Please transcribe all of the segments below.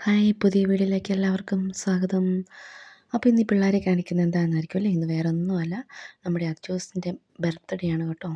Hi പുതിയ വീഡിയോയിലേക്ക് എല്ലാവർക്കും സ്വാഗതം. അപ്പോൾ ഇന്ന് ഈ പിള്ളേരെ കാണിക്കുന്നത് എന്താണെന്നായിരിക്കും അല്ലേ? ഇന്ന് വേറെ ഒന്നുമല്ല നമ്മുടെ അച്ചൂസിന്റെ ബർത്ത്ഡേ ആണ് കേട്ടോ.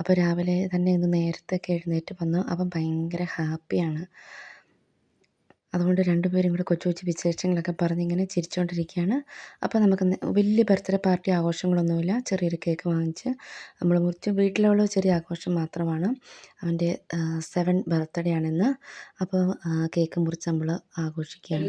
അപ്പോൾ രാവിലെ തന്നെ ഇന്ന് നേരത്തെ ഒക്കെ എഴുന്നേറ്റ് വന്നു അവൻ ഭയങ്കര ഹാപ്പിയാണ് അതുകൊണ്ട് രണ്ടുപേരും കൂടെ കൊച്ചു കൊച്ചു വിശേഷങ്ങളൊക്കെ പറഞ്ഞിങ്ങനെ ചിരിച്ചുകൊണ്ടിരിക്കുകയാണ് അപ്പോൾ നമുക്ക് വലിയ ബർത്ത്ഡേ പാർട്ടി ആഘോഷങ്ങളൊന്നുമില്ല. ചെറിയൊരു കേക്ക് വാങ്ങിച്ച് നമ്മൾ മുറിച്ച് വീട്ടിലുള്ള ചെറിയ ആഘോഷം മാത്രമാണ്. അവന്റെ സെവൻ ബർത്ത്ഡേ ആണെന്ന്. അപ്പോൾ കേക്ക് മുറിച്ച് നമ്മൾ ആഘോഷിക്കുകയാണ്.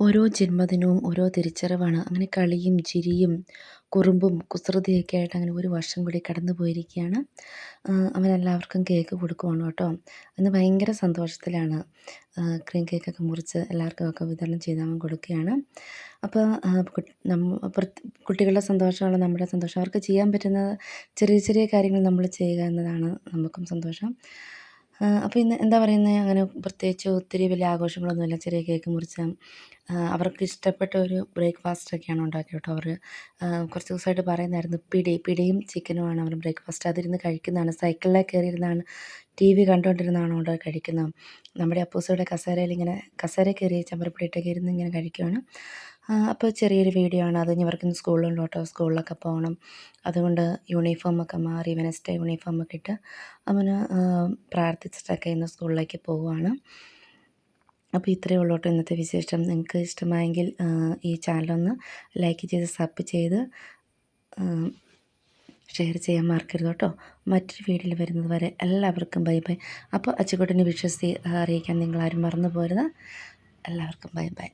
ഓരോ ജന്മദിനവും ഓരോ തിരിച്ചറിവാണ്. അങ്ങനെ കളിയും ചിരിയും കുറുമ്പും കുസൃതിയൊക്കെ ആയിട്ട് അങ്ങനെ ഒരു വർഷം കൂടി കടന്നു പോയിരിക്കുകയാണ്. അവനെല്ലാവർക്കും കേക്ക് കൊടുക്കുവാണ് കേട്ടോ. അന്ന് ഭയങ്കര സന്തോഷത്തിലാണ്. ക്രീം കേക്കൊക്കെ മുറിച്ച് എല്ലാവർക്കും ഒക്കെ വിതരണം ചെയ്ത് അവൻ കൊടുക്കുകയാണ്. അപ്പോൾ കുട്ടികളുടെ സന്തോഷമാണ് നമ്മുടെ സന്തോഷം. അവർക്ക് ചെയ്യാൻ പറ്റുന്ന ചെറിയ ചെറിയ കാര്യങ്ങൾ നമ്മൾ ചെയ്യുക എന്നതാണ് നമുക്കും സന്തോഷം. അപ്പോൾ ഇന്ന് എന്താ പറയുന്നത് അങ്ങനെ പ്രത്യേകിച്ച് ഒത്തിരി വലിയ ആഘോഷങ്ങളൊന്നുമില്ല ചെറിയ കേക്ക് മുറിച്ച്. അവർക്ക് ഇഷ്ടപ്പെട്ട ഒരു ബ്രേക്ക്ഫാസ്റ്റൊക്കെയാണ് ഉണ്ടാക്കിയത് കേട്ടോ അവർ കുറച്ച് ദിവസമായിട്ട് പറയുന്നായിരുന്നു പിടി പിടിയും ചിക്കനുമാണ് അവർ ബ്രേക്ക്ഫാസ്റ്റ്. അതിരുന്ന് കഴിക്കുന്നതാണ്. സൈക്കിളിൽ കയറിയിരുന്നാണ് ടി വി കണ്ടുകൊണ്ടിരുന്നാണ് അവിടെ കഴിക്കുന്നത്. നമ്മുടെ അപ്പൂസയുടെ കസേരയിൽ ഇങ്ങനെ കസേര കയറി ചമ്പരപ്പിടിയിട്ടൊക്കെ ഇരുന്ന് ഇങ്ങനെ കഴിക്കുകയാണ് അപ്പോൾ ചെറിയൊരു വീഡിയോ ആണ്. അത് ഇവർക്കിന്ന് സ്കൂളിലുണ്ട് കേട്ടോ. സ്കൂളിലൊക്കെ പോകണം അതുകൊണ്ട് യൂണിഫോമൊക്കെ മാറി വെനസ്ഡേ യൂണിഫോമൊക്കെ ഇട്ട് അവന് പ്രാർത്ഥിച്ചിട്ടൊക്കെ ഇന്ന് സ്കൂളിലേക്ക് പോവുകയാണ് അപ്പോൾ ഇത്രയേ ഉള്ളൂ കേട്ടോ ഇന്നത്തെ വിശേഷം. നിങ്ങൾക്ക് ഇഷ്ടമായെങ്കിൽ ഈ ചാനലൊന്ന് ലൈക്ക് ചെയ്ത് സബ് ചെയ്ത് ഷെയർ ചെയ്യാൻ മറക്കരുത് കേട്ടോ. മറ്റൊരു വീഡിയോയിൽ വരുന്നത് വരെ എല്ലാവർക്കും ബൈ ബൈ അപ്പോൾ അച്ചുകുട്ടനെ വിശ്വസി അറിയിക്കാൻ നിങ്ങളാരും മറന്നു പോരുത്. എല്ലാവർക്കും ബൈ ബൈ